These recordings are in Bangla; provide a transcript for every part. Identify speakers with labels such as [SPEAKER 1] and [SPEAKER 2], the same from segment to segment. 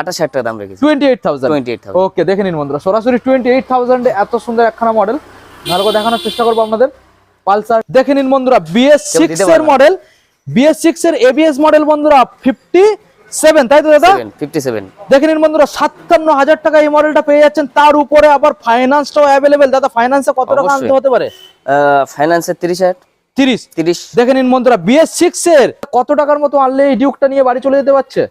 [SPEAKER 1] আঠাশ হাজার টাকা দাম রেখেছি।
[SPEAKER 2] Twenty eight thousand
[SPEAKER 1] twenty eight
[SPEAKER 2] okay দেখে নিন বন্ধুরা সরাসরি টোয়েন্টি এইট থাউজেন্ডে এত সুন্দর একখানা মডেল ভালো করে দেখানোর চেষ্টা করব আপনাদের। পালসার দেখে নিন বন্ধুরা বিএস সিক্স এর মডেল বিএস সিক্স এর এবিএস মডেল বন্ধুরা ফিফটি সেভেন তাই তো দাদা?
[SPEAKER 1] ফিফটি সেভেন
[SPEAKER 2] দেখে নিন বন্ধুরা সাতান্ন হাজার টাকা এই মডেলটা পেয়ে যাচ্ছেন। তার উপরে আবার ফাইন্যান্সটাও অ্যাভেলেবেল দাদা ফাইন্যান্সে কত টাকা আনতে। হতে পারে?
[SPEAKER 1] তিরিশ হাজার।
[SPEAKER 2] দেখে নিন বন্ধুরা বিএস সিক্স এর কত টাকার মতো আনলে এই ডিউকটা নিয়ে বাড়ি চলে যেতে পারছে?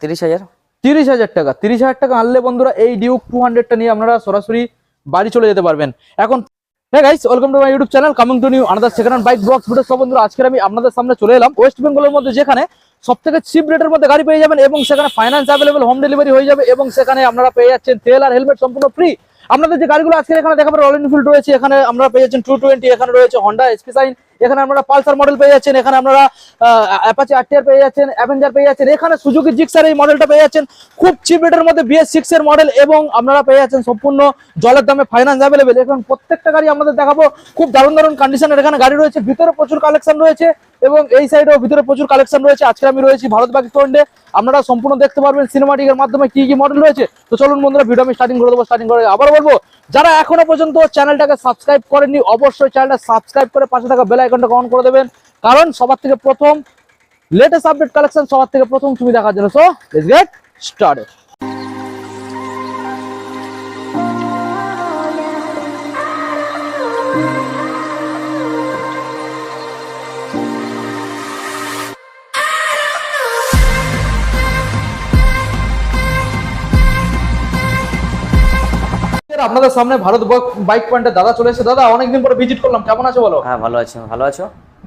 [SPEAKER 1] তিরিশ হাজার।
[SPEAKER 2] তিরিশ হাজার টাকা। তিরিশ হাজার টাকা আনলে বন্ধুরা এই ডিউক টু হান্ড্রেডটা নিয়ে আপনারা সরাসরি বাড়ি চলে যেতে পারবেন। এখন হ্যাঁ guys welcome to my YouTube channel coming to new another second hand bike blogs video সব বন্ধুরা আজকে আমি আপনাদের সামনে চলে এলাম ওয়েস্ট বেঙ্গলের মধ্যে, যেখানে সব থেকে চিপ রেটের মধ্যে গাড়ি পেয়ে যাবেন এবং সেখানে ফাইন্যান্স অ্যাভেলেবল হোম ডেলিভারি হয়ে যাবে এবং সেখানে আপনারা পেয়ে যাচ্ছেন তেল আর হেলমেট সম্পূর্ণ ফ্রি আপনাদের যে গাড়িগুলো আজকে এখানে দেখাবেন রয়্যাল এনফিল্ড রয়েছে, এখানে আমরা পেয়ে যাচ্ছেন টু টোয়েন্টি এখানে রয়েছে হন্ডা এসপি সাইন এখানে আপনারা পালসার মডেল পেয়ে যাচ্ছেন, এখানে আপনারা অ্যাপাচি আরটিআর পেয়ে যাচ্ছেন অ্যাভেঞ্জার পেয়ে যাচ্ছেন, এখানে সুজুকি জিক্সার এই মডেলটা পেয়ে যাচ্ছেন। খুব চিপ রেটের মধ্যে বিএস সিক্স এর মডেল এবং আপনারা পেয়ে যাচ্ছেন সম্পূর্ণ জলের দামে ফাইন্যান্স অ্যাভেলেবেল এখন প্রত্যেকটা গাড়ি আমাদের দেখাবো, খুব দারুণ দারুণ কন্ডিশনের এখানে গাড়ি রয়েছে, ভিতরে প্রচুর কালেকশন রয়েছে। এবং এই সাইডেও ভিতরে প্রচুর কালেকশন রয়েছে। আজকে আমি রয়েছি ভারত স্ট্যান্ডে আপনারা সম্পূর্ণ দেখতে পারবেন সিনেমাটিকের মাধ্যমে কি কি মডেল রয়েছে। তো চলুন বন্ধুরা ভিডিও আমি স্টার্টিং করে দেবো স্টার্টিং করে আবার বলব, যারা এখনও পর্যন্ত চ্যানেলটাকে সাবস্ক্রাইব করেননি, অবশ্যই চ্যানেলটা সাবস্ক্রাইব করে পাশে থাকা বেল আইকনটা অন করে দেবেন। কারণ সবার থেকে প্রথম লেটেস্ট আপডেট কালেকশন সবার থেকে প্রথম তুমি দেখার জন্য। সো লেটস গেট স্টার্টেড আপনাদের সামনে ভারত বাইক পয়েন্টে দাদা চলে এসেছে। দাদা অনেকদিন পরে ভিজিট করলাম। কেমন আছে বলো?
[SPEAKER 1] হ্যাঁ ভালো আছো ভালো আছো?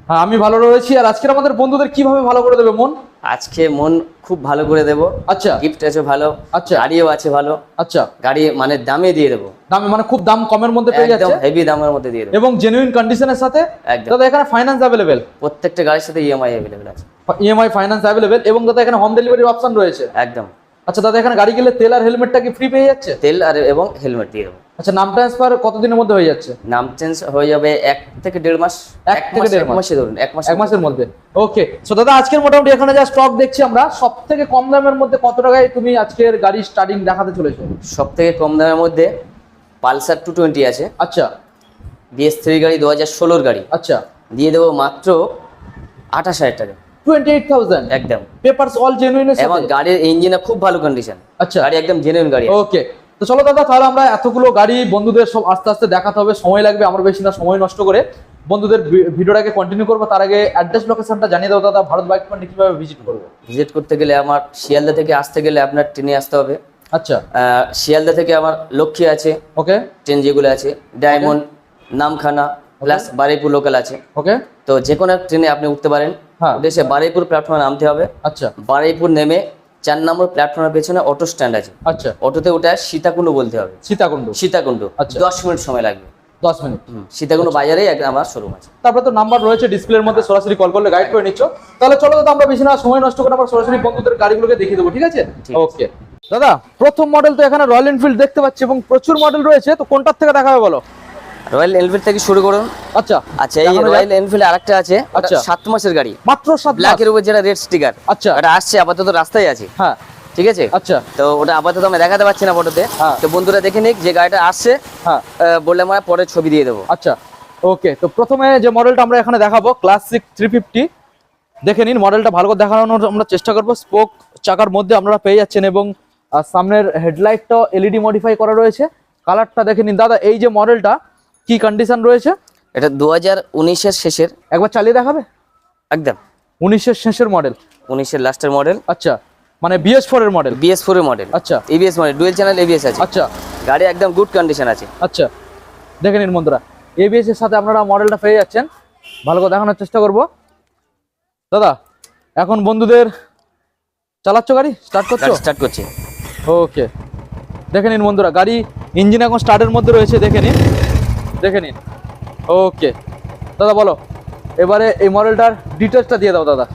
[SPEAKER 2] হ্যাঁ আমি ভালো রয়েছি। আর আজকের আমাদের বন্ধুদের কীভাবে ভালো করে দেবে মন?
[SPEAKER 1] আজকে মন খুব ভালো করে দেবো।
[SPEAKER 2] আচ্ছা।
[SPEAKER 1] গিফট আছে ভালো
[SPEAKER 2] আচ্ছা।
[SPEAKER 1] গাড়িও আছে ভালো।
[SPEAKER 2] আচ্ছা।
[SPEAKER 1] গাড়ি মানে দামে দিয়ে দেবো।
[SPEAKER 2] দামে মানে খুব দাম কমের মধ্যে পেয়ে যাচ্ছে।
[SPEAKER 1] হেভি দামের মধ্যে দিয়ে দেবো।
[SPEAKER 2] এবং জেনুইন কন্ডিশনের সাথে
[SPEAKER 1] একদম।
[SPEAKER 2] দাদা এখানে ফাইন্যান্স অ্যাভেলেবেল
[SPEAKER 1] প্রত্যেকটা গাড়ির সাথে ইএমআই অ্যাভেলেবেল আছে।
[SPEAKER 2] ইএমআই ফাইন্যান্স অ্যাভেলেবেল এবং দাদা এখানে হোম ডেলিভারির অপশন রয়েছে।
[SPEAKER 1] একদম।
[SPEAKER 2] আচ্ছা দাদা এখানে গাড়ি গেলে তেল আর হেলমেটটা কি ফ্রি পেয়ে যাচ্ছে?
[SPEAKER 1] তেল আর এবং হেলমেট দিয়ে দেবো।
[SPEAKER 2] আচ্ছা নাম ট্রান্সফার কতদিনের মধ্যে হয়ে যাচ্ছে?
[SPEAKER 1] নাম চেঞ্জ হয়ে যাবে এক থেকে দেড় মাস।
[SPEAKER 2] এক থেকে দেড় মাস।
[SPEAKER 1] ধরুন এক মাস
[SPEAKER 2] এক মাসের মধ্যে। ওকে সো দাদা আজকের মোটামুটি এখানে যা স্টক দেখছি আমরা সব থেকে কম দামের মধ্যে কত টাকায় তুমি আজকের গাড়ি স্টার্টিং দেখাতে চলেছো?
[SPEAKER 1] সব থেকে কম দামের মধ্যে পালসার টু টোয়েন্টি আছে।
[SPEAKER 2] আচ্ছা।
[SPEAKER 1] বিএস থ্রি গাড়ি দু হাজার ষোলোর গাড়ি।
[SPEAKER 2] আচ্ছা।
[SPEAKER 1] দিয়ে দেবো মাত্র আঠাশ হাজার টাকা।
[SPEAKER 2] টোয়েন্টি এইট থাউজেন্ড
[SPEAKER 1] একদম।
[SPEAKER 2] পেপারস অল জেনুইন
[SPEAKER 1] এবং গাড়ির ইঞ্জিনে খুব ভালো কন্ডিশন
[SPEAKER 2] আচ্ছা।
[SPEAKER 1] গাড়ি একদম জেনুইন গাড়ি
[SPEAKER 2] ওকে তো চলো দাদা তাহলে আমরা এতগুলো গাড়ি বন্ধুদের সব আস্তে আস্তে দেখাতে হবে সময় লাগবে আমরা বেশি না সময় নষ্ট করে। বন্ধুদের ভিডিওটাকে কন্টিনিউ করব তার আগে অ্যাড্রেস লোকেশনটা জানিয়ে দাও দাদা ভারত বাইক পয়েন্টে কীভাবে ভিজিট করব?
[SPEAKER 1] ভিজিট করতে গেলে আমার শিয়ালদা থেকে আসতে গেলে আপনার ট্রেনে আসতে হবে।
[SPEAKER 2] আচ্ছা।
[SPEAKER 1] শিয়ালদা থেকে আমার লক্ষ্মী আছে।
[SPEAKER 2] ওকে
[SPEAKER 1] ট্রেন যেগুলো আছে Diamond Namkhana plus Baruipur local আছে।
[SPEAKER 2] ওকে
[SPEAKER 1] তো যে কোনো ট্রেনে আপনি উঠতে পারেন।
[SPEAKER 2] হ্যাঁ।
[SPEAKER 1] উঠে বারুইপুর প্ল্যাটফর্মে নামতে হবে।
[SPEAKER 2] আচ্ছা।
[SPEAKER 1] বারুইপুর নেমে চার নম্বর প্ল্যাটফর্মের পেছনে অটো স্ট্যান্ড আছে।
[SPEAKER 2] আচ্ছা।
[SPEAKER 1] অটোতে উঠে সীতাকুণ্ড বলতে হবে।
[SPEAKER 2] সীতাকুণ্ড।
[SPEAKER 1] সীতাকুণ্ড।
[SPEAKER 2] আচ্ছা।
[SPEAKER 1] দশ মিনিট সময় লাগবে।
[SPEAKER 2] দশ মিনিট।
[SPEAKER 1] সীতাকুণ্ড আমার শোরুম আছে।
[SPEAKER 2] তারপরে তো নাম্বার রয়েছে ডিসপ্লের মধ্যে সরাসরি কল করলে গাইড করে নিচ্ছ। তাহলে চলো দাদা আমরা বেশি না সময় নষ্ট করে আমরা সরাসরি বন্ধুদের গাড়িগুলোকে দেখিয়ে দেবো ঠিক আছে? ওকে দাদা প্রথম মডেল তো এখানে রয়্যাল এনফিল্ড দেখতে পাচ্ছি এবং প্রচুর মডেল রয়েছে তো কোনটার থেকে দেখাবে বলো?
[SPEAKER 1] রয়্যাল এনফিল্ড থেকে শুরু করুন।
[SPEAKER 2] আচ্ছা।
[SPEAKER 1] আচ্ছা এই রয়্যাল এনফিল্ড আরেকটা আছে
[SPEAKER 2] আচ্ছা।
[SPEAKER 1] সাত মাসের গাড়ি।
[SPEAKER 2] মাত্র সাত
[SPEAKER 1] ব্ল্যাক
[SPEAKER 2] লাখ
[SPEAKER 1] এর উপর যেটা রেড স্টিকার
[SPEAKER 2] আচ্ছা।
[SPEAKER 1] এটা আসছে আপাতত রাস্তায় আছে।
[SPEAKER 2] হ্যাঁ।
[SPEAKER 1] ঠিক আছে?
[SPEAKER 2] আচ্ছা।
[SPEAKER 1] তো ওটা আপাতত আমি দেখাতে পারছি না ফটোতে
[SPEAKER 2] হ্যাঁ।
[SPEAKER 1] তো বন্ধুরা দেখে নিক যে গাড়িটা আসছে।
[SPEAKER 2] হ্যাঁ।
[SPEAKER 1] বললে আমরা পরে ছবি দিয়ে দেবো।
[SPEAKER 2] আচ্ছা। ওকে তো প্রথমে যে মডেলটা আমরা এখানে দেখাবো ক্লাসিক থ্রি ফিফটি দেখে নিন মডেলটা ভালো করে দেখানোর আমরা চেষ্টা করব। স্পোক চাকার মধ্যে আপনারা পেয়ে যাচ্ছেন এবং সামনের হেডলাইটটাও এলইডি মডিফাই করা রয়েছে। কালারটা দেখে নিন। দাদা এই যে মডেলটা কি কন্ডিশন রয়েছে?
[SPEAKER 1] এটা দু হাজার উনিশের শেষের।
[SPEAKER 2] একবার চালিয়ে দেখাবে?
[SPEAKER 1] একদম।
[SPEAKER 2] উনিশের শেষের মডেল
[SPEAKER 1] উনিশের লাস্টের মডেল
[SPEAKER 2] আচ্ছা। মানে বিএস ফোর এর মডেল
[SPEAKER 1] বিএস ফোর এর মডেল
[SPEAKER 2] আচ্ছা।
[SPEAKER 1] ABS model dual channel ABS আছে।
[SPEAKER 2] আচ্ছা।
[SPEAKER 1] গাড়ি একদম গুড কন্ডিশন আছে।
[SPEAKER 2] আচ্ছা। দেখে নিন বন্ধুরা। এবিএস এর সাথে আপনারা মডেলটা পেয়ে যাচ্ছেন। ভালো করে দেখানোর চেষ্টা করব। দাদা এখন বন্ধুদের চালাচ্ছ গাড়ি? স্টার্ট করছ?
[SPEAKER 1] স্টার্ট করছি।
[SPEAKER 2] ওকে দেখে নিন বন্ধুরা গাড়ি ইঞ্জিন এখন স্টার্টের মধ্যে রয়েছে দেখে নিন। দেখে নিন। ওকে। দাদা বলো। এবারে এই মডেলটার ডিটেলসটা দিয়ে দাও দাদা।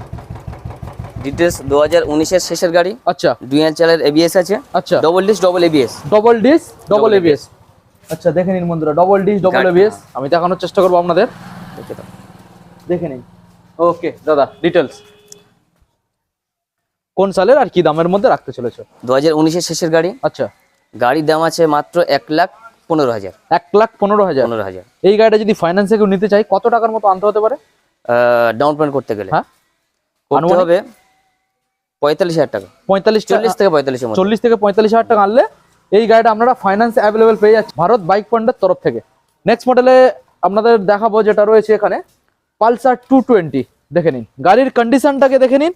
[SPEAKER 1] ডিটেলস দু হাজার উনিশের শেষের গাড়ি।
[SPEAKER 2] আচ্ছা।
[SPEAKER 1] ডুয়েল চ্যানেল এবিএস আছে।
[SPEAKER 2] আচ্ছা।
[SPEAKER 1] Double disc double ABS
[SPEAKER 2] double disc double ABS আচ্ছা দেখে নিন বন্ধুরা ডবল ডিস ডবল এবিএস আমি দেখানোর চেষ্টা করব আপনাদের। দেখে নিন। ওকে দাদা ডিটেলস কোন সালের আর কি দামের মধ্যে রাখতে চলেছো?
[SPEAKER 1] দু হাজার উনিশের শেষের গাড়ি।
[SPEAKER 2] আচ্ছা।
[SPEAKER 1] গাড়ির দাম আছে মাত্র এক লাখ পনেরো হাজার।
[SPEAKER 2] এক লাখ পনেরো হাজার?
[SPEAKER 1] পনেরো হাজার।
[SPEAKER 2] এই গাড়িটা যদি ফাইন্যান্সে কেউ নিতে চাই কত টাকার মতো আনতে হতে পারে?
[SPEAKER 1] ডাউন পেমেন্ট করতে গেলে।
[SPEAKER 2] হ্যাঁ?
[SPEAKER 1] করতে হবে পঁয়তাল্লিশ হাজার টাকা।
[SPEAKER 2] পঁয়তাল্লিশ
[SPEAKER 1] চল্লিশ থেকে পঁয়তাল্লিশের মধ্যে।
[SPEAKER 2] চল্লিশ থেকে পঁয়তাল্লিশ হাজার টাকা আনলে এই গাড়িটা আপনারা ফাইন্যান্স অ্যাভেলেবেল পেয়ে যাচ্ছে ভারত বাইক পয়েন্টের তরফ থেকে। নেক্সট মডেলে আপনাদের দেখাবো যেটা রয়েছে এখানে। পালসার টু টোয়েন্টি দেখে নিন। গাড়ির কন্ডিশনটাকে দেখে নিন।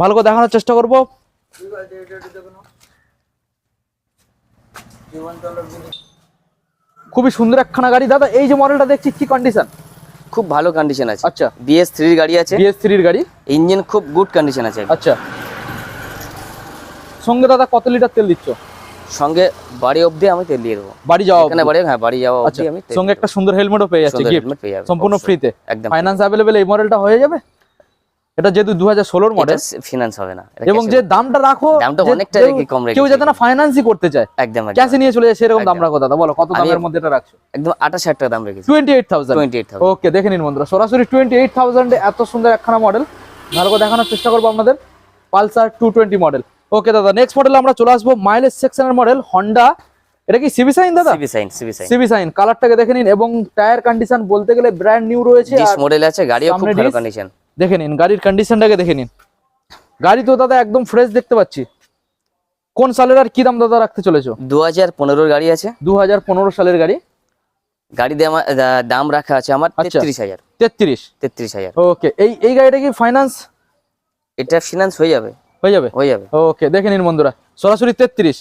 [SPEAKER 2] ভালো করে দেখানোর চেষ্টা করব। খুবই সুন্দর একখানা গাড়ি। দাদা এই যে মডেলটা দেখছি কি কন্ডিশন
[SPEAKER 1] খুব ভালো কন্ডিশন আছে।
[SPEAKER 2] আচ্ছা।
[SPEAKER 1] বিএস থ্রির গাড়ি আছে।
[SPEAKER 2] বিএস থ্রির গাড়ি?
[SPEAKER 1] ইঞ্জিন খুব গুড কন্ডিশন আছে।
[SPEAKER 2] আচ্ছা। সঙ্গে দাদা কত লিটার তেল দিচ্ছ?
[SPEAKER 1] সঙ্গে বাড়ি অবধি আমি তেল দিয়ে দেবো।
[SPEAKER 2] বাড়ি যাওয়া
[SPEAKER 1] এখানে বাড়ি হ্যাঁ বাড়ি যাওয়া
[SPEAKER 2] আচ্ছা
[SPEAKER 1] অবধি আমি
[SPEAKER 2] সঙ্গে একটা সুন্দর হেলমেটও পেয়ে যাচ্ছে গিফট সম্পূর্ণ ফ্রিতে
[SPEAKER 1] একদম।
[SPEAKER 2] ফাইন্যান্স অ্যাভেলেবেল এই মডেলটা হয়ে যাবে? এটা যেহেতু দু হাজার ষোলোর মডেল
[SPEAKER 1] ফিনান্স হবে না
[SPEAKER 2] এবং যে দামটা রাখো
[SPEAKER 1] দামটা অনেকটা রেখে কম রেখেছি।
[SPEAKER 2] কেউ যাতে না ফাইন্যান্সই করতে চায়
[SPEAKER 1] একদম
[SPEAKER 2] ক্যাশে নিয়ে চলে যায় সেরকম দাম রাখো দাদা বলো কত দামের মধ্যে এটা রাখছো?
[SPEAKER 1] একদম আঠাশ হাজার টাকা দাম রেখেছি।
[SPEAKER 2] Twenty eight thousand
[SPEAKER 1] twenty eight
[SPEAKER 2] okay দেখে নিন বন্ধুরা সরাসরি টোয়েন্টি এইট থাউজেন্ডে এত সুন্দর একখানা মডেল ভালো করে দেখানোর চেষ্টা করব আপনাদের। Pulsar two twenty model okay দাদা নেক্সট মডেলে আমরা চলে আসব মাইলেজ সেকশনের মডেল হন্ডা এটা কি সিবি সাইন দাদা?
[SPEAKER 1] CB Shine CB Shine
[SPEAKER 2] CB Shine কালারটাকে দেখে নিন এবং টায়ার কন্ডিশন বলতে গেলে ব্র্যান্ড নিউ রয়েছে
[SPEAKER 1] ডিস মডেল আছে গাড়িও খুব ভালো কন্ডিশন
[SPEAKER 2] দেখে নিন গাড়ির কন্ডিশনটাকে দেখে নিন। গাড়ি তো দাদা একদম ফ্রেশ দেখতে পাচ্ছি। কোন সালের আর কি দাম দাদা রাখতে চলেছো?
[SPEAKER 1] দু হাজার পনেরোর গাড়ি আছে।
[SPEAKER 2] দু হাজার পনেরো সালের গাড়ি?
[SPEAKER 1] গাড়ি দাম রাখা আছে আমার
[SPEAKER 2] আচ্ছা।
[SPEAKER 1] তেত্রিশ হাজার।
[SPEAKER 2] তেত্রিশ?
[SPEAKER 1] তেত্রিশ হাজার।
[SPEAKER 2] ওকে এই এই গাড়িটা কি ফাইন্যান্স
[SPEAKER 1] এটা ফিনান্স হয়ে যাবে।
[SPEAKER 2] হয়ে যাবে?
[SPEAKER 1] হয়ে যাবে।
[SPEAKER 2] ওকে দেখে নিন বন্ধুরা। সরাসরি তেত্রিশ।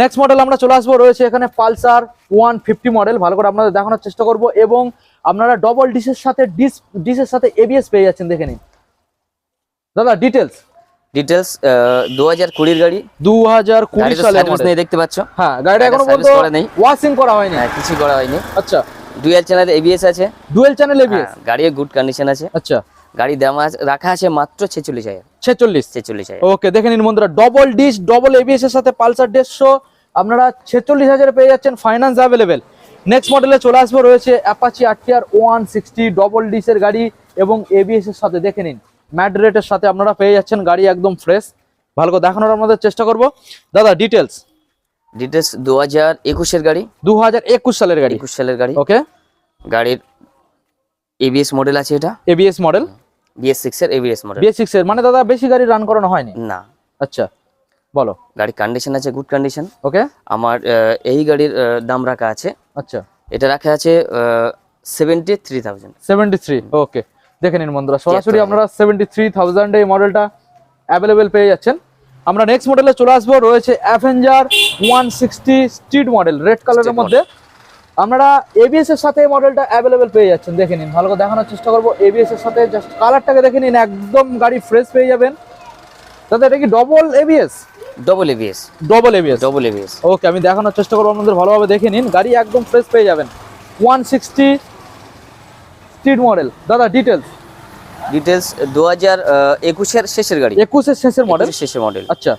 [SPEAKER 2] নেক্সট মডেল আমরা চলে আসব রয়েছে এখানে পালসার ওয়ান ফিফটি মডেল ভালো করে আপনাদের দেখানোর চেষ্টা করব এবং আপনারা ডবল ডিসের সাথে ডিস সাথে এবিএস পেয়ে যাচ্ছেন দেখে নিন। দাদা ডিটেলস
[SPEAKER 1] ডিটেলস দু হাজার কুড়ির গাড়ি।
[SPEAKER 2] দু হাজার কুড়ি
[SPEAKER 1] গাড়িতে
[SPEAKER 2] সালের
[SPEAKER 1] সার্ভিস নেই দেখতে পাচ্ছ?
[SPEAKER 2] হ্যাঁ গাড়িটা
[SPEAKER 1] এখনও
[SPEAKER 2] পর্যন্ত। ওয়াশিং করা হয়নি।
[SPEAKER 1] হ্যাঁ কিছু করা হয়নি।
[SPEAKER 2] আচ্ছা।
[SPEAKER 1] ডুয়েল চ্যানেল এবিএস আছে।
[SPEAKER 2] ডুয়েল চ্যানেল এবিএস
[SPEAKER 1] হ্যাঁ, গাড়িও গুড কন্ডিশন আছে।
[SPEAKER 2] আচ্ছা।
[SPEAKER 1] গাড়ি দাম আছে- রাখা আছে মাত্র ছেচল্লিশ হাজার।
[SPEAKER 2] ছেচল্লিশ।
[SPEAKER 1] ছেচল্লিশ হাজার।
[SPEAKER 2] ওকে দেখে নিন বন্ধুরা ডবল ডিস ডবল এবিএস এর সাথে পালসার দেড়শো। আপনারা ছেচল্লিশ হাজারে পেয়ে যাচ্ছেন ফাইন্যান্স অ্যাভেলেবেল নেক্সট মডেলে চলে আসব রয়েছে Apache RTR one sixty double ডিসের গাড়ি এবং এবিএস এর সাথে দেখে নিন। ম্যাট রেটের সাথে আপনারা পেয়ে যাচ্ছেন গাড়ি একদম ফ্রেশ ভালো করে দেখানোর আমাদের চেষ্টা করব। দাদা ডিটেলস
[SPEAKER 1] ডিটেলস দু হাজার একুশের গাড়ি।
[SPEAKER 2] দু হাজার একুশ সালের গাড়ি।
[SPEAKER 1] একুশ সালের গাড়ি।
[SPEAKER 2] ওকে
[SPEAKER 1] গাড়ির এবিএস মডেল আছে এটা।
[SPEAKER 2] এবিএস মডেল
[SPEAKER 1] বিএস সিক্স এর এবিএস মডেল
[SPEAKER 2] বিএস সিক্স এর। মানে দাদা বেশি গাড়ি রান করানো হয়নি?
[SPEAKER 1] না।
[SPEAKER 2] আচ্ছা বলো।
[SPEAKER 1] গাড়ির কন্ডিশন আছে গুড কন্ডিশন
[SPEAKER 2] ওকে
[SPEAKER 1] আমার এই গাড়ির দাম রাখা আছে।
[SPEAKER 2] আচ্ছা।
[SPEAKER 1] এটা রাখা আছে seventy three thousand
[SPEAKER 2] seventy three okay দেখে নিন বন্ধুরা সরাসরি। আপনারা সেভেন্টি থ্রি থাউজেন্ড এই মডেলটা অ্যাভেলেবেল পেয়ে যাচ্ছেন। আমরা নেক্সট মডেলে চলে আসব রয়েছে Avenger one sixty street model red কালারের মধ্যে। আপনারা এবিএস এর সাথে এই মডেলটা অ্যাভেলেবেল পেয়ে যাচ্ছেন দেখে নিন। ভালো করে দেখানোর চেষ্টা করব। এবিএস এর সাথে জাস্ট কালারটাকে দেখে নিন একদম গাড়ি ফ্রেশ পেয়ে যাবেন। দাদা এটা কি double ABS
[SPEAKER 1] double ABS
[SPEAKER 2] double ABS
[SPEAKER 1] double ABS
[SPEAKER 2] okay আমি দেখানোর চেষ্টা করব আপনাদের ভালোভাবে দেখে নিন। গাড়ি একদম ফ্রেশ পেয়ে যাবেন। ওয়ান সিক্সটি স্ট্রিট মডেল দাদা ডিটেলস
[SPEAKER 1] ডিটেলস দু হাজার একুশের শেষের গাড়ি।
[SPEAKER 2] একুশের শেষের মডেল
[SPEAKER 1] শেষের মডেল
[SPEAKER 2] আচ্ছা।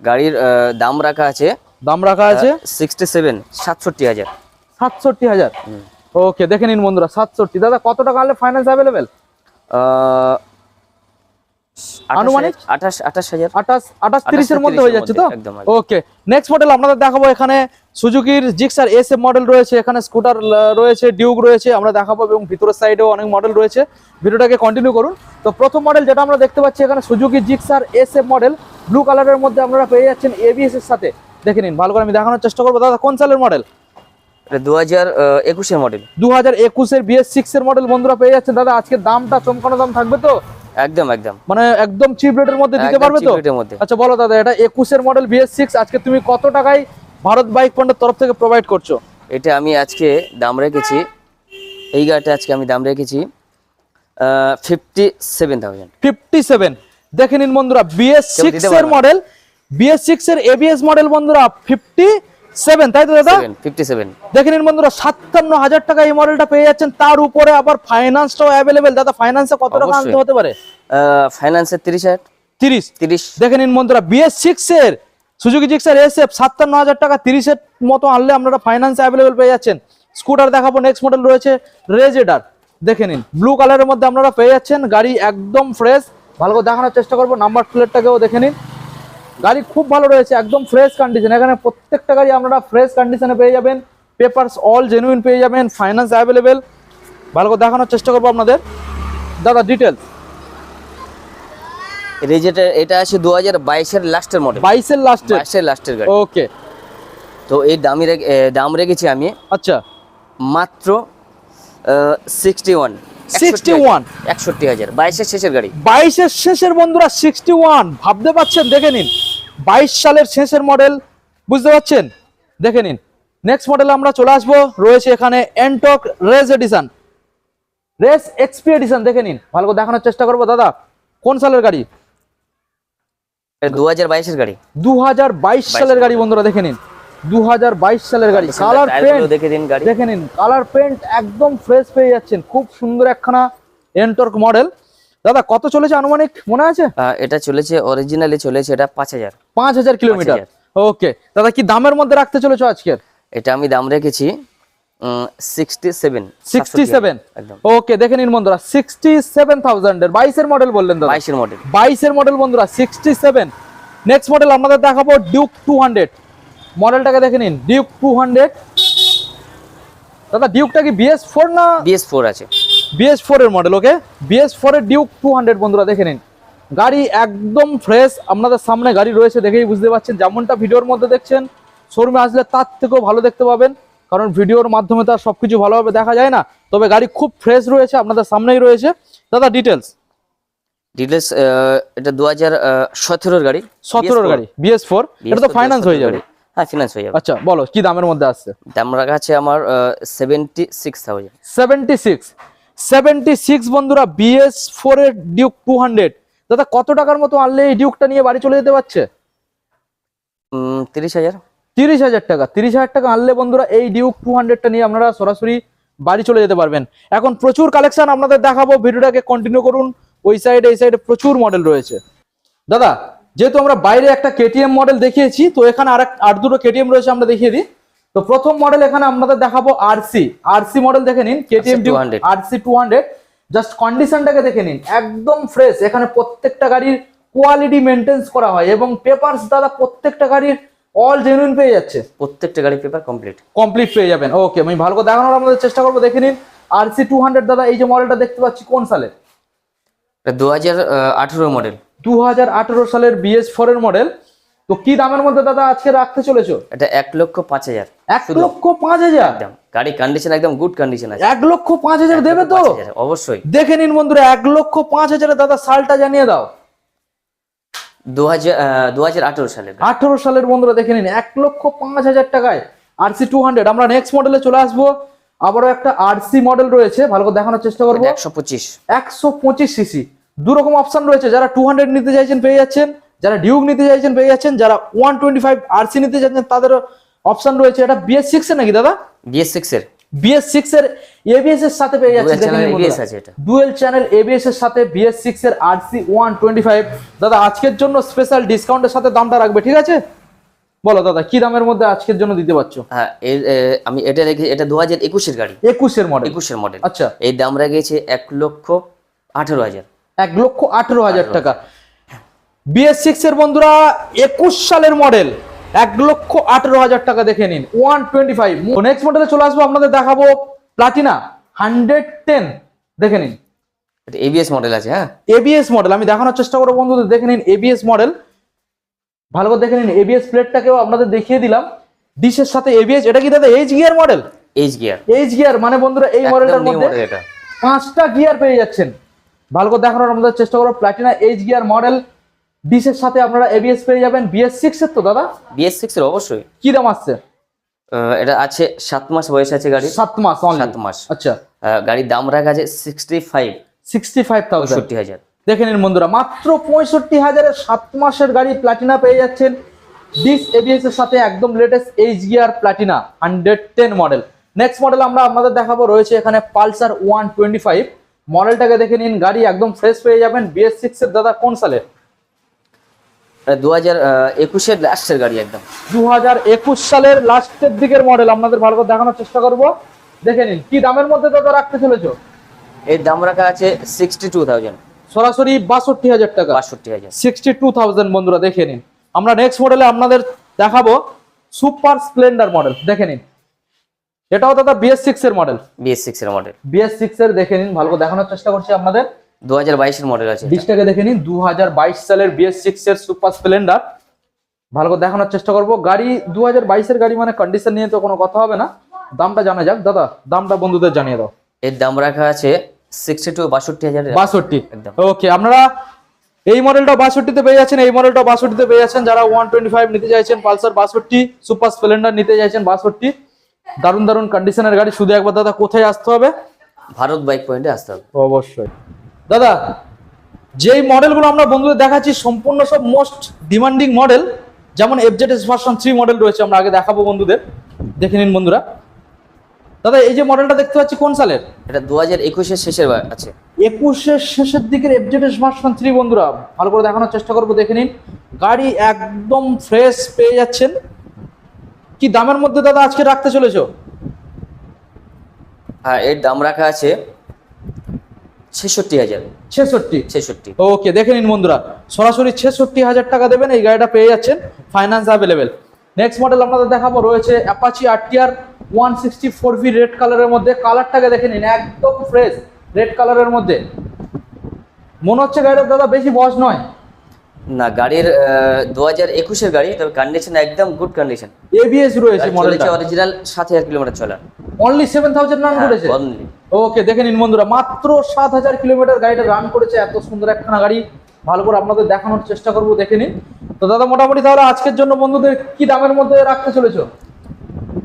[SPEAKER 1] গাড়ির দাম রাখা আছে
[SPEAKER 2] দাম রাখা আছে?
[SPEAKER 1] সিক্সটি সেভেন সাতষট্টি হাজার।
[SPEAKER 2] সাতষট্টি হাজার। ওকে দেখে নিন বন্ধুরা সাতষট্টি। দাদা কত টাকা হলে ফাইন্যান্স অ্যাভেলেবেল
[SPEAKER 1] আহ,
[SPEAKER 2] আনুমানিক?
[SPEAKER 1] আঠাশ আঠাশ হাজার।
[SPEAKER 2] আঠাশ আঠাশ তিরিশের মধ্যে হয়ে যাচ্ছে তো। ওকে নেক্সট মডেল আপনাদের দেখাবো এখানে। সুজুকির জিক্সার এস এফ মডেল রয়েছে এখানে স্কুটার রয়েছে ডিউক রয়েছে আমরা দেখাবো এবং ভিতরের সাইডেও অনেক মডেল রয়েছে। ভিডিওটাকে কন্টিনিউ করুন। তো প্রথম মডেল যেটা আমরা দেখতে পাচ্ছি এখানে Suzuki Gixxer S F model blue কালারের মধ্যে আপনারা পেয়ে যাচ্ছেন এবিএস এর সাথে। দেখে নিন ভালো করে আমি দেখানোর চেষ্টা করব। দাদা কোন সালের মডেল
[SPEAKER 1] দু হাজার একুশের মডেল
[SPEAKER 2] দু হাজার একুশের বিএস সিক্স এর মডেল বন্ধুরা পেয়ে যাচ্ছেন। দাদা আজকে দামটা চমকানো দাম থাকবে তো?
[SPEAKER 1] একদম একদম।
[SPEAKER 2] মানে একদম চিপ রেটের মধ্যে দিতে পারবে তো? আচ্ছা বলো দাদা এটা একুশের মডেল বিএস সিক্স আজকে তুমি কত টাকায় ভারত বাইক পয়েন্টের তরফ থেকে প্রোভাইড করছ?
[SPEAKER 1] এটা আমি আজকে দাম রেখেছি। এই গাড়িটা আজকে আমি দাম রেখেছি fifty seven thousand
[SPEAKER 2] fifty seven দেখে নিন বন্ধুরা বিএস সিক্স এর মডেল বিএস সিক্স এর এবিএস মডেল বন্ধুরা ফিফটি সেভেন তাই তো দাদা?
[SPEAKER 1] সেভেন ফিফটি সেভেন
[SPEAKER 2] দেখে নিন বন্ধুরা সাতান্ন হাজার টাকা এই মডেলটা পেয়ে যাচ্ছেন। তার উপরে আবার ফাইন্যান্সটাও অ্যাভেলেবেল দাদা ফাইন্যান্সে কত টাকা আনতে হতে পারে?
[SPEAKER 1] তিরিশ হাজার।
[SPEAKER 2] তিরিশ।
[SPEAKER 1] তিরিশ।
[SPEAKER 2] দেখে নিন বন্ধুরা বিএস সিক্স এর সুজুকি জিক্সার এস এফ সাতান্ন হাজার টাকা তিরিশের মতো আনলে আপনারা ফাইন্যান্স অ্যাভেলেবেল পেয়ে যাচ্ছেন। স্কুটার দেখাবো নেক্সট মডেল রয়েছে রেজেডার দেখে নিন ব্লু কালারের মধ্যে আপনারা পেয়ে যাচ্ছেন। গাড়ি একদম ফ্রেশ ভালো করে দেখানোর চেষ্টা করব নাম্বার প্লেটটাকেও দেখে নিন। গাড়ি খুব ভালো রয়েছে একদম ফ্রেশ কন্ডিশন এখানে প্রত্যেকটা গাড়ি আপনারা ফ্রেশ কন্ডিশনে পেয়ে যাবেন। পেপারস অল জেনুইন পেয়ে যাবেন ফাইন্যান্স অ্যাভেলেবেল ভালো করে দেখানোর চেষ্টা করব আপনাদের। দাদা ডিটেলস
[SPEAKER 1] রেজেটার এটা আছে দু হাজার বাইশের লাস্টের মডেল
[SPEAKER 2] বাইশের লাস্টে
[SPEAKER 1] বাইশের লাস্টের গাড়ি।
[SPEAKER 2] ওকে
[SPEAKER 1] তো এই দামি দাম রেখেছি আমি।
[SPEAKER 2] আচ্ছা।
[SPEAKER 1] মাত্র সিক্সটি ওয়ান
[SPEAKER 2] 61
[SPEAKER 1] একষট্টি হাজার। বাইশের শেষের গাড়ি।
[SPEAKER 2] বাইশের শেষের বন্ধুরা সিক্সটি ওয়ান ভাবতে পারছেন? দেখে নিন। বাইশ সালের শেষের মডেল বুঝতে পারছেন? দেখে নিন। নেক্সট মডেল আমরা চলে আসব রয়েছে এখানে Ntorq race edition race XP edition দেখে নিন। ভালো করে দেখানোর চেষ্টা করব দাদা। কোন সালের গাড়ি?
[SPEAKER 1] দু হাজার বাইশের গাড়ি।
[SPEAKER 2] দু হাজার বাইশ সালের গাড়ি বন্ধুরা দেখে নিন। দু হাজার বাইশ সালের গাড়ি। কালার পেন্ট
[SPEAKER 1] দেখে দিন গাড়ি।
[SPEAKER 2] দেখে নিন কালার পেন্ট একদম ফ্রেশ পেয়ে যাচ্ছেন। খুব সুন্দর একখানা এনটর্ক মডেল দাদা কত চলেছে আনুমানিক? মনে আছে?
[SPEAKER 1] এটা চলেছে অরিজিনালি চলেছে এটা পাঁচ হাজার।
[SPEAKER 2] পাঁচ হাজার কিলোমিটার। ওকে দাদা কি দামের মধ্যে রাখতে চলেছো আজকের?
[SPEAKER 1] এটা আমি দাম রেখেছি
[SPEAKER 2] ওকে দেখে নিন বন্ধুরা সিক্সটি সেভেন থাউজেন্ডের বাইশের মডেল বললেন দাদা।
[SPEAKER 1] বাইশের মডেল
[SPEAKER 2] বাইশের মডেল বন্ধুরা সিক্সটি সেভেন নেক্সট মডেল আপনাদের দেখাবো ডিউক টু হান্ড্রেড মডেলটাকে দেখে নিন ডিউক টু হান্ড্রেড দাদা ডিউকটা কি বিএস ফোর না?
[SPEAKER 1] বিএস ফোর আছে।
[SPEAKER 2] বিএস ফোর এর মডেল ওকে? বিএস ফোর এর ডিউক টু হান্ড্রেড বন্ধুরা দেখে নিন। গাড়ি একদম ফ্রেশ আপনাদের সামনে গাড়ি রয়েছে দেখেই বুঝতে পারছেন। যেমনটা ভিডিওর মধ্যে দেখছেন শোরুমে আসলে তার থেকেও ভালো দেখতে পাবেন। কারণ ভিডিওর মাধ্যমে তো আর সবকিছু ভালোভাবে দেখা যায় না। তবে গাড়ি খুব ফ্রেশ রয়েছে আপনাদের সামনেই রয়েছে। দাদা ডিটেলস
[SPEAKER 1] ডিটেলস এটা দু হাজার সতেরোর গাড়ি।
[SPEAKER 2] সতেরোর গাড়ি বিএস ফোর এটা তো ফাইন্যান্স হয়ে যাবে।
[SPEAKER 1] হ্যাঁ ফিনান্স হয়ে যাবে।
[SPEAKER 2] আচ্ছা বলো কি দামের মধ্যে আসছে?
[SPEAKER 1] দাম রাখা আছে আমার seventy six thousand
[SPEAKER 2] seventy six seventy six বন্ধুরা বিএস ফোর এর ডিউক টু হান্ড্রেড দাদা কত টাকার মতো আনলে এই ডিউকটা নিয়ে বাড়ি চলে যেতে পারছে?
[SPEAKER 1] তিরিশ হাজার।
[SPEAKER 2] তিরিশ হাজার টাকা তিরিশ হাজার টাকা আনলে বন্ধুরা এই ডিউক টু হান্ড্রেডটা নিয়ে আপনারা সরাসরি বাড়ি চলে যেতে পারবেন। এখন প্রচুর কালেকশন আপনাদের দেখাবো ভিডিওটাকে কন্টিনিউ করুন। ওই সাইডে এই সাইডে প্রচুর মডেল রয়েছে। দাদা যেহেতু আমরা বাইরে একটা কেটিএম মডেল দেখিয়েছি তো এখানে আর আর দুটো কেটিএম রয়েছে আমরা দেখিয়ে দিই। তো প্রথম মডেল এখানে আপনাদের দেখাবো আরসি আরসি মডেল দেখে নিন KTM
[SPEAKER 1] 200
[SPEAKER 2] RC two hundred just কন্ডিশনটাকে দেখে নিন। একদম ফ্রেশ এখানে প্রত্যেকটা গাড়ির কোয়ালিটি মেনটেন্স করা হয় এবং পেপারস দাদা প্রত্যেকটা গাড়ির অল জেনুইন পেয়ে যাচ্ছে।
[SPEAKER 1] প্রত্যেকটা গাড়ি পেপার কমপ্লিট
[SPEAKER 2] কমপ্লিট পেয়ে যাবেন। ওকে আমি ভালো করে দেখানোর আমাদের চেষ্টা করব। দেখে নিন আরসি টু হান্ড্রেড দাদা এই যে মডেলটা দেখতে পাচ্ছি কোন সালে?
[SPEAKER 1] দু হাজার আঠেরো মডেল
[SPEAKER 2] দু হাজার আঠেরো সালের বিএস ফোর এর মডেল তো কি দামের মধ্যে দাদা আজকে রাখতে চলেছো?
[SPEAKER 1] এটা এক লক্ষ পাঁচ হাজার।
[SPEAKER 2] এক লক্ষ পাঁচ হাজার?
[SPEAKER 1] একদম। গাড়ি কন্ডিশন একদম গুড কন্ডিশন আছে।
[SPEAKER 2] এক লক্ষ পাঁচ হাজার দেবে তো?
[SPEAKER 1] অবশ্যই।
[SPEAKER 2] দেখে নিন বন্ধুরা এক লক্ষ পাঁচ হাজারে দাদা সালটা জানিয়ে দাও।
[SPEAKER 1] দু হাজার আঠেরো সালের
[SPEAKER 2] আঠেরো সালের বন্ধুরা দেখে নিন এক লক্ষ পাঁচ হাজার টাকায় আরসি টু হান্ড্রেড আমরা নেক্সট মডেলে চলে আসব। আবারও একটা আরসি মডেল রয়েছে। ভালো করে দেখানোর চেষ্টা করব।
[SPEAKER 1] একশো পঁচিশ।
[SPEAKER 2] একশো পঁচিশ সিসি দু রকম অপশন রয়েছে। যারা টু হান্ড্রেড নিতে চাইছেন পেয়ে যাচ্ছেন। যারা ডিউক নিতে চাইছেন পেয়ে যাচ্ছেন। যারা ওয়ান টোয়েন্টি ফাইভ আরসি নিতে চাইছেন তাদের অপশন রয়েছে। এটা বিএস সিক্স এর নাকি দাদা?
[SPEAKER 1] বিএস সিক্স এর।
[SPEAKER 2] বিএস সিক্স এর এবিএস এর সাথে পেয়ে
[SPEAKER 1] এবিএস
[SPEAKER 2] ডুয়েল চ্যানেল এবিএস এর সাথে বিএস সিক্স এর আরসি ওয়ান টোয়েন্টি ফাইভ দাদা আজকের জন্য স্পেশাল ডিসকাউন্টের সাথে দামটা রাখবে ঠিক আছে? বলো দাদা কি দামের মধ্যে আজকের জন্য দিতে পারছ?
[SPEAKER 1] হ্যাঁ আমি এটা রেখে এটা দু হাজার একুশের গাড়ি।
[SPEAKER 2] একুশের মডেল
[SPEAKER 1] একুশের মডেল
[SPEAKER 2] আচ্ছা।
[SPEAKER 1] এই দাম রেখেছে এক লক্ষ আঠেরো হাজার।
[SPEAKER 2] এক লক্ষ আঠেরো হাজার টাকা। বিএস সিক্স এর বন্ধুরা একুশ সালের মডেল এক লক্ষ আঠেরো হাজার টাকা দেখে নিন ওয়ান টোয়েন্টি ফাইভ নেক্সট মডেলে চলে আসব আপনাদের দেখাবো প্লাটিনা হান্ড্রেড টেন দেখে নিন।
[SPEAKER 1] এবিএস মডেল আছে হ্যাঁ?
[SPEAKER 2] এবিএস মডেল আমি দেখানোর চেষ্টা করব বন্ধুদের দেখে নিন এবিএস মডেল ভালো করে দেখে নিন এবিএস প্লেটটাকেও আপনাদের দেখিয়ে দিলাম। ডিশের সাথে এবিএস এটা কি দাদা H gear model
[SPEAKER 1] H gear
[SPEAKER 2] H gear মানে বন্ধুরা এই মডেলটার মধ্যে পাঁচটা গিয়ার পেয়ে যাচ্ছেন। ভালো করে দেখানোর আমাদের চেষ্টা করব প্লাটিনা এইচ গিয়ার মডেল ডিসের সাথে আপনারা এবিএস পেয়ে যাবেন। বিএস সিক্স এর তো দাদা?
[SPEAKER 1] বিএস সিক্স এর অবশ্যই।
[SPEAKER 2] কি দাম আসছে?
[SPEAKER 1] এটা আছে সাত মাস বয়স আছে গাড়ি
[SPEAKER 2] সাত মাস।
[SPEAKER 1] সাত মাস।
[SPEAKER 2] আচ্ছা।
[SPEAKER 1] গাড়ির দাম রাখা আছে sixty five
[SPEAKER 2] sixty five thousand
[SPEAKER 1] হাজার।
[SPEAKER 2] দেখে নিন বন্ধুরা মাত্র পঁয়ষট্টি হাজারের সাত মাসের গাড়ি প্লাটিনা পেয়ে যাচ্ছেন। ডিস এবিএস এর সাথে একদম latest H gear Platina hundred ten model next model আমরা আপনাদের দেখাবো রয়েছে এখানে পালসার ওয়ান টোয়েন্টি ফাইভ মডেলটাকে দেখে নিন গাড়ি একদম ফ্রেশ পেয়ে যাবেন। বিএস সিক্স এর দাদা কোন সালে?
[SPEAKER 1] দু হাজার একুশের লাস্টের গাড়ি একদম।
[SPEAKER 2] দু হাজার একুশ সালের লাস্টের দিকের মডেল আপনাদের ভালো করে দেখানোর চেষ্টা করব। দেখে নিন কি দামের মধ্যে দাদা রাখতে চলেছো?
[SPEAKER 1] এর দাম রাখা আছে সিক্সটি টু থাউজেন্ড
[SPEAKER 2] সরাসরি বাষট্টি হাজার টাকা।
[SPEAKER 1] বাষট্টি হাজার।
[SPEAKER 2] সিক্সটি টু থাউজেন্ড বন্ধুরা দেখে নিন। আমরা নেক্সট মডেলে আপনাদের দেখাবো সুপার স্প্লেন্ডার মডেল দেখে নিন। এটাও দাদা বিএস সিক্স এর মডেল
[SPEAKER 1] বিএস সিক্স এর মডেল
[SPEAKER 2] বিএস সিক্স এর দেখে নিন ভালো করে দেখানোর চেষ্টা করছি আপনাদের।
[SPEAKER 1] দু হাজার বাইশের মডেল আছে।
[SPEAKER 2] ডিসটাকে দেখে নিন দুহাজার বাইশ সালের বিএস সিক্স এর সুপার স্প্লেন্ডার। ভালো করে দেখানোর চেষ্টা করব। গাড়ি দু হাজার বাইশের গাড়ি মানে কন্ডিশন নিয়ে তো কোনো কথা হবে না। দামটা জানা যাক। দাদা দামটা বন্ধুদের জানিয়ে দাও।
[SPEAKER 1] এর দাম রাখা আছে সিক্সটি টু বাষট্টি হাজার।
[SPEAKER 2] বাষট্টি।
[SPEAKER 1] একদম।
[SPEAKER 2] ওকে আপনারা এই মডেলটা বাষট্টিতে পেয়ে যাচ্ছেন এই মডেলটা বাষট্টিতে পেয়ে যাচ্ছেন। যারা ওয়ান টোয়েন্টি ফাইভ নিতে চাইছেন পালসার বাষট্টি সুপার স্প্লেন্ডার নিতে চাইছেন বাষট্টি। দারুণ দারুণ কন্ডিশনের গাড়ি। শুধু একবার দাদা কোথায় আসতে হবে?
[SPEAKER 1] ভারত বাইক পয়েন্টে আসতে হবে।
[SPEAKER 2] অবশ্যই। দাদা যেই মডেলগুলো আমরা বন্ধুদের দেখাচ্ছি সম্পূর্ণ সব মোস্ট ডিমান্ডিং মডেল যেমন এফজেডএস ভার্সন থ্রি মডেল রয়েছে আমরা আগে দেখাবো বন্ধুদের। দেখে নিন বন্ধুরা। দাদা এই যে মডেলটা দেখতে পাচ্ছি কোন সালের?
[SPEAKER 1] এটা দু হাজার একুশের শেষের আছে।
[SPEAKER 2] একুশের শেষের দিকের এফজেডএস ভার্সন থ্রি বন্ধুরা ভালো করে দেখানোর চেষ্টা করব দেখে নিন। গাড়ি একদম ফ্রেশ পেয়ে যাচ্ছেন। কি দামের মধ্যে দাদা আজকে রাখতে চলেছো?
[SPEAKER 1] হ্যাঁ এর দাম রাখা আছে ছেষট্টি হাজার।
[SPEAKER 2] ছেষট্টি?
[SPEAKER 1] ছেষট্টি।
[SPEAKER 2] ওকে দেখে নিন বন্ধুরা। সরাসরি ছেষট্টি হাজার টাকা দেবেন এই গাড়িটা পেয়ে যাচ্ছেন ফাইন্যান্স অ্যাভেলেবেল নেক্সট মডেল আপনাদের দেখাবো রয়েছে Apache RTR one sixty four V red কালারের মধ্যে। কালারটাকে দেখে নিন একদম ফ্রেশ রেড কালারের মধ্যে। মনে হচ্ছে গাড়িটার দাদা বেশি বয়স নয়।
[SPEAKER 1] না গাড়ির দু হাজার একুশের গাড়ি তবে কন্ডিশন একদম গুড কন্ডিশন
[SPEAKER 2] এবিএস রয়েছে মডেলটা
[SPEAKER 1] অরিজিনাল সাত হাজার কিলোমিটার চলা
[SPEAKER 2] অনলি সেভেন থাউজেন্ড রান করেছে? ওকে দেখে নিন বন্ধুরা মাত্র সাত হাজার কিলোমিটার গাড়িটা রান করেছে এত সুন্দর একখানা গাড়ি। ভালো করে আপনাদের দেখানোর চেষ্টা করব দেখে নিন। তো দাদা মোটামুটি তাহলে আজকের জন্য বন্ধুদের কি দামের মধ্যে রাখতে চলেছো?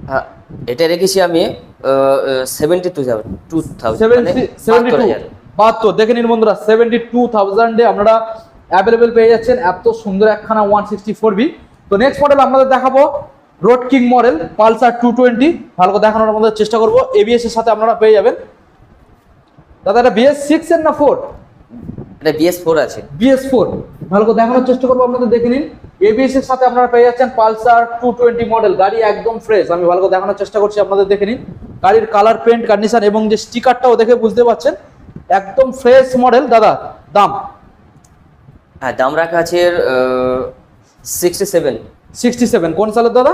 [SPEAKER 1] হ্যাঁ এটা রেখেছি আমি সেভেন্টি টু
[SPEAKER 2] সেভেন্টি টু বাহাত্তর দেখে নিন বন্ধুরা সেভেন্টি টু থাউজেন্ডে আপনারা অ্যাভেলেবেল পেয়ে যাচ্ছেন এত সুন্দর একখানা ওয়ান সিক্সটি ফোর বি তো নেক্সট মডেল আপনাদের দেখাবো road king model Pulsar two twenty ভালো করে দেখানোর আমাদের চেষ্টা করব। এবিএস এর সাথে আপনারা পেয়ে যাবেন। দাদা এটা বিএস সিক্স এর না ফোর
[SPEAKER 1] এটা বিএস ফোর আছে।
[SPEAKER 2] বিএস ফোর ভালো করে দেখানোর চেষ্টা করব আপনাদের দেখে নিন। এবিএস এর সাথে আপনারা পেয়ে যাচ্ছেন পালসার টু টোয়েন্টি মডেল গাড়ি একদম ফ্রেশ আমি ভালো করে দেখানোর চেষ্টা করছি আপনাদের দেখে নিন। গাড়ির কালার পেন্ট কন্ডিশন এবং যে স্টিকারটাও দেখে বুঝতে পারছেন একদম ফ্রেশ মডেল দাদা দাম?
[SPEAKER 1] হ্যাঁ দাম রাখা আছে সিক্সটি সেভেন
[SPEAKER 2] সিক্সটি সেভেন কোন সালের দাদা?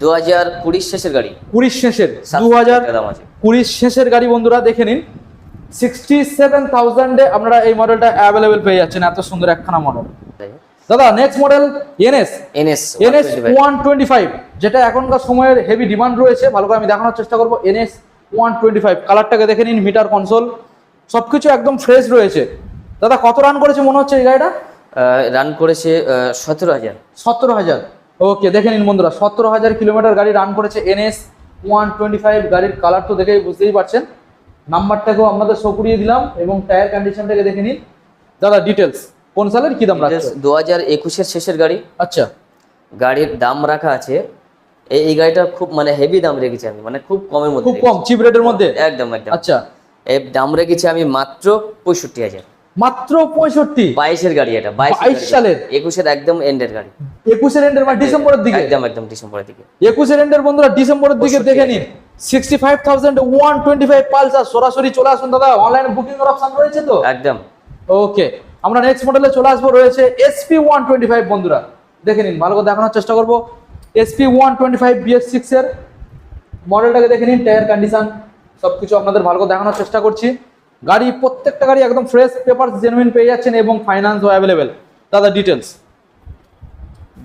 [SPEAKER 1] দু হাজার কুড়ির শেষের গাড়ি।
[SPEAKER 2] কুড়ির শেষের দু হাজার কুড়ির শেষের গাড়ি বন্ধুরা দেখে নিন। সিক্সটি সেভেন থাউজেন্ডে আপনারা এই মডেলটা অ্যাভেলেবেল পেয়ে যাচ্ছেন এত সুন্দর একখানা মডেল দাদা next model NS
[SPEAKER 1] NS
[SPEAKER 2] NS one twenty five যেটা এখনকার সময়ের হেভি ডিমান্ড রয়েছে ভালো করে আমি দেখানোর চেষ্টা করব এনএস ওয়ান টোয়েন্টি ফাইভ কালারটাকে দেখে নিন মিটার কনসোল সবকিছু একদম ফ্রেশ রয়েছে। দাদা কত রান করেছে মনে হচ্ছে এই গাড়িটা?
[SPEAKER 1] রান করেছে সতেরো হাজার।
[SPEAKER 2] সতেরো হাজার। ওকে দেখে নিন বন্ধুরা সতেরো হাজার কিলোমিটার গাড়ি রান করেছে এনএস ওয়ান টোয়েন্টি ফাইভ গাড়ির কালার তো দেখেই বুঝতেই পারছেন। নাম্বারটাকেও আপনাদের শো করিয়ে দিলাম এবং টায়ার কন্ডিশনটাকে দেখে নিন। দাদা ডিটেলস কোন সালের কি দাম রাখছে?
[SPEAKER 1] দু হাজার একুশের শেষের গাড়ি।
[SPEAKER 2] আচ্ছা।
[SPEAKER 1] গাড়ির দাম রাখা আছে। এই এই গাড়িটা খুব মানে হেভি দাম রেখেছি আমি মানে খুব কমের মধ্যে
[SPEAKER 2] খুব কম চিপ রেটের মধ্যে?
[SPEAKER 1] একদম একদম।
[SPEAKER 2] আচ্ছা।
[SPEAKER 1] এর দাম রেখেছি আমি মাত্র পঁয়ষট্টি হাজার।
[SPEAKER 2] মাত্র পঁয়ষট্টি।
[SPEAKER 1] বাইশের গাড়ি এটা
[SPEAKER 2] 22 সালের?
[SPEAKER 1] একুশের একদম এন্ডের গাড়ি।
[SPEAKER 2] একুশের এন্ডের মানে ডিসেম্বরের দিকে?
[SPEAKER 1] একদম একদম ডিসেম্বরের দিকে।
[SPEAKER 2] একুশের এন্ডের বন্ধুরা ডিসেম্বরের দিকে দেখে নিন। Sixty five thousand one twenty five Pulsar সরাসরি চলে আসুন দাদা। অনলাইনে বুকিং এর অপশন রয়েছে তো?
[SPEAKER 1] একদম।
[SPEAKER 2] ওকে আমরা নেক্সট মডেলে চলে আসব। রয়েছে এসপি ওয়ান টোয়েন্টি ফাইভ বন্ধুরা। দেখে নিন ভালো করে দেখানোর চেষ্টা করব। SP one twenty five BS six এর মডেলটাকে দেখে নিন টায়ার কন্ডিশন সবকিছু আপনাদের ভালো করে দেখানোর চেষ্টা করছি। গাড়ি প্রত্যেকটা গাড়ি একদম ফ্রেশ পেপার জেনুইন পেয়ে যাচ্ছেন এবং ফাইন্যান্সও অ্যাভেলেবেল দাদা ডিটেলস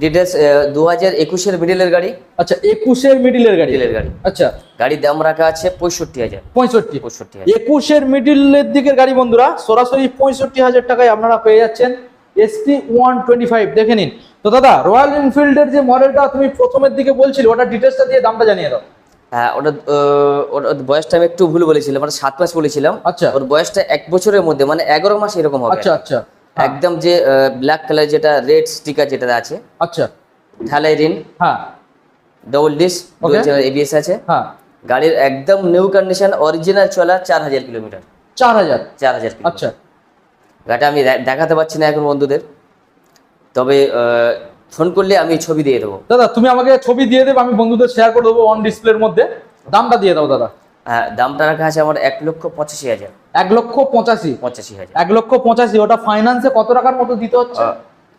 [SPEAKER 1] ডিটেলস দু হাজার একুশের মিডিলের গাড়ি।
[SPEAKER 2] আচ্ছা একুশের মিডিলের গাড়ি?
[SPEAKER 1] মিডিলের গাড়ি।
[SPEAKER 2] আচ্ছা।
[SPEAKER 1] গাড়ির দাম রাখা আছে পঁয়ষট্টি হাজার।
[SPEAKER 2] পঁয়ষট্টি।
[SPEAKER 1] পঁয়ষট্টি
[SPEAKER 2] একুশের মিডিলের দিকের গাড়ি বন্ধুরা সরাসরি পঁয়ষট্টি হাজার টাকায় আপনারা পেয়ে যাচ্ছেন এসপি ওয়ান টোয়েন্টি ফাইভ দেখে নিন। তো দাদা রয়্যাল এনফিল্ডের যে মডেলটা তুমি প্রথমের দিকে বলছিলে ওটা ডিটেলসটা দিয়ে দামটা জানিয়ে দাও।
[SPEAKER 1] হ্যাঁ ওটা ওর বয়সটা আমি একটু ভুল বলেছিলাম মানে সাত মাস বলেছিলাম।
[SPEAKER 2] আচ্ছা।
[SPEAKER 1] ওর বয়সটা এক বছরের মধ্যে মানে এগারো মাস এরকম হবে।
[SPEAKER 2] আচ্ছা আচ্ছা।
[SPEAKER 1] একদম যে ব্ল্যাক কালার যেটা রেড স্টিকার যেটা আছে।
[SPEAKER 2] আচ্ছা। হ্যাঁ।
[SPEAKER 1] Double disc
[SPEAKER 2] Okay.
[SPEAKER 1] এবিএস আছে।
[SPEAKER 2] হ্যাঁ।
[SPEAKER 1] গাড়ির একদম নিউ কন্ডিশন অরিজিনাল চলা চার হাজার কিলোমিটার।
[SPEAKER 2] চার হাজার?
[SPEAKER 1] চার হাজার
[SPEAKER 2] আচ্ছা।
[SPEAKER 1] গাড়িটা আমি দেখাতে পারছি না এখন বন্ধুদের। তবে ফোন করলে আমি ছবি দিয়ে দেবো।
[SPEAKER 2] দাদা তুমি আমাকে ছবি দিয়ে দেবে আমি বন্ধুদের শেয়ার করে দেবো অন ডিসপ্লের মধ্যে। দামটা দিয়ে দাও দাদা।
[SPEAKER 1] হ্যাঁ দামটা রাখা আছে আমার এক লক্ষ পঁচাশি হাজার।
[SPEAKER 2] এক লক্ষ পঁচাশি?
[SPEAKER 1] পঁচাশি হাজার।
[SPEAKER 2] এক লক্ষ পঁচাশি ওটা ফাইন্যান্সে কত টাকার মতো দিতে হচ্ছে?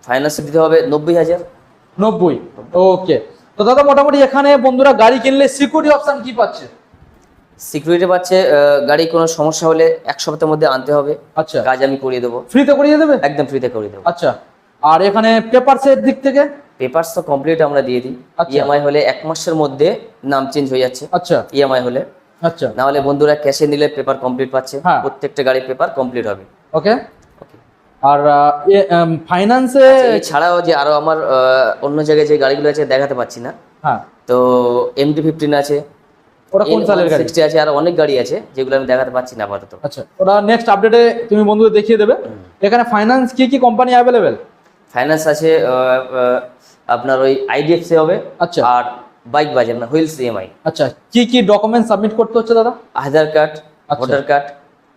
[SPEAKER 1] ফাইন্যান্সে দিতে হবে নব্বই হাজার।
[SPEAKER 2] নব্বই ওকে তো দাদা মোটামুটি এখানে বন্ধুরা গাড়ি কিনলে সিকিউরিটি অপশন কি পাচ্ছে?
[SPEAKER 1] সিকিউরিটি পাচ্ছে গাড়ি কোনো সমস্যা হলে এক সপ্তাহের মধ্যে আনতে হবে।
[SPEAKER 2] আচ্ছা।
[SPEAKER 1] কাজ আমি করিয়ে দেবো।
[SPEAKER 2] ফ্রিতে করিয়ে দেবে?
[SPEAKER 1] একদম ফ্রিতে করিয়ে দেবো।
[SPEAKER 2] আচ্ছা। আর এখানে পেপারসের দিক থেকে?
[SPEAKER 1] পেপারস তো কমপ্লিট আমরা দিয়ে দিই।
[SPEAKER 2] আচ্ছা।
[SPEAKER 1] ইএমআই হলে এক মাসের মধ্যে নাম চেঞ্জ হয়ে যাচ্ছে।
[SPEAKER 2] আচ্ছা।
[SPEAKER 1] ইএমআই হলে।
[SPEAKER 2] আচ্ছা।
[SPEAKER 1] না হলে বন্ধুরা ক্যাশে নিলে পেপার কমপ্লিট পাচ্ছে।
[SPEAKER 2] হ্যাঁ।
[SPEAKER 1] প্রত্যেকটা গাড়ির পেপার কমপ্লিট হবে।
[SPEAKER 2] ওকে আর ফাইন্যান্সে
[SPEAKER 1] ছাড়াও যে আরও আমার অন্য জায়গায় যে গাড়িগুলো আছে দেখাতে পাচ্ছি না।
[SPEAKER 2] হ্যাঁ।
[SPEAKER 1] তো এমডি ফিফটিন আছে।
[SPEAKER 2] ওটা কোন সালের গাড়ি?
[SPEAKER 1] সিক্সটি আছে আর অনেক গাড়ি আছে যেগুলো আমি দেখাতে পাচ্ছি না আপাতত।
[SPEAKER 2] আচ্ছা ওটা নেক্সট আপডেটে তুমি বন্ধুদের দেখিয়ে দেবে। এখানে ফাইন্যান্স কি কি কোম্পানি অ্যাভেলেবেল
[SPEAKER 1] ফাইন্যান্স আছে আপনার ওই আইডিএফসি হবে
[SPEAKER 2] আচ্ছা।
[SPEAKER 1] আর বাইক বাজার না হুইলস ইএমআই
[SPEAKER 2] আচ্ছা কি কি ডকুমেন্ট সাবমিট করতে হচ্ছে দাদা?
[SPEAKER 1] আধার কার্ড
[SPEAKER 2] আচ্ছা।
[SPEAKER 1] ভোটার কার্ড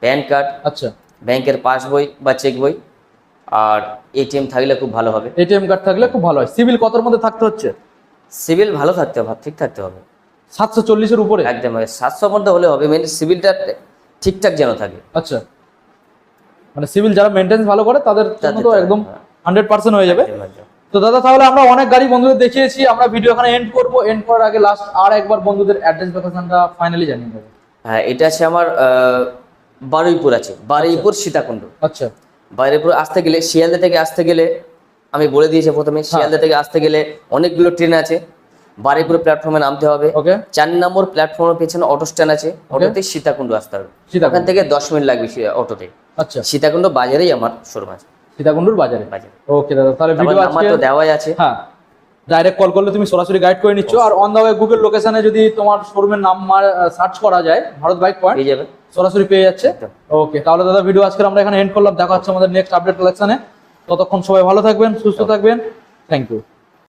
[SPEAKER 1] প্যান কার্ড
[SPEAKER 2] আচ্ছা।
[SPEAKER 1] ব্যাংকের পাস বই বা চেক বই আর এটিএম থাকলে খুব ভালো হবে।
[SPEAKER 2] এটিএম কার্ড থাকলে খুব ভালো হয়। সিভিল কতর মধ্যে থাকতে হচ্ছে?
[SPEAKER 1] সিভিল ভালো থাকতে হবে ঠিক থাকতে হবে।
[SPEAKER 2] সাতশো চল্লিশের উপরে?
[SPEAKER 1] একদম সাতশো মধ্যে হলে হবে। মেন সিভিলটা ঠিকঠাক যেন থাকে।
[SPEAKER 2] আচ্ছা। মানে সিভিল যারা মেনটেন্স ভালো করে তাদের জন্য তো
[SPEAKER 1] তো,
[SPEAKER 2] একদম
[SPEAKER 1] হ্যাঁ।
[SPEAKER 2] হান্ড্রেড পার্সেন্ট হয়ে যাবে। তো দাদা তাহলে আমরা অনেক গাড়ি বন্ধুদের দেখিয়েছি আমরা ভিডিও এখানে এন্ড করব। এন্ড করার আগে লাস্ট আর একবার বন্ধুদের অ্যাড্রেস লোকেশনটা ফাইনালি জানিয়ে দেবো।
[SPEAKER 1] হ্যাঁ এটা আছে আমার বারুইপুর আছে। বারুইপুর সীতাকুণ্ড।
[SPEAKER 2] আচ্ছা।
[SPEAKER 1] বারুইপুর আসতে গেলে শিয়ালদা থেকে আসতে গেলে আমি বলে দিয়েছি প্রথমে শিয়ালদা থেকে আসতে গেলে অনেকগুলো ট্রেন আছে। বারুইপুর প্ল্যাটফর্মে নামতে হবে।
[SPEAKER 2] ওকে
[SPEAKER 1] চার নম্বর প্ল্যাটফর্মের পেছনে অটো স্ট্যান্ড আছে। অটোতে সীতাকুণ্ড আসতে হবে। ওখান থেকে দশ মিনিট লাগবে অটোতে
[SPEAKER 2] আচ্ছা।
[SPEAKER 1] সীতাকুণ্ড বাজারেই আমার শোরুম আছে।
[SPEAKER 2] সীতাকুণ্ডুর বাজারে? ওকে দাদা তাহলে ভিডিও আজকে
[SPEAKER 1] তো দেওয়াই আছে।
[SPEAKER 2] হ্যাঁ ডাইরেক্ট কল করলে তুমি সরাসরি গাইড করে নিচ্ছ। আর অন দা ওয়ে গুগল লোকেশনে যদি তোমার শোরুমের নাম সার্চ করা যায় ভারত বাইক পয়েন্ট
[SPEAKER 1] পেয়ে যাবে।
[SPEAKER 2] সরাসরি পেয়ে যাচ্ছে। ওকে তাহলে দাদা ভিডিও আজকে আমরা এখানে এন্ড করলাম। দেখা হচ্ছে আমাদের নেক্সট আপডেট কালেকশনে ততক্ষণ সবাই ভালো থাকবেন সুস্থ থাকবেন। Thank you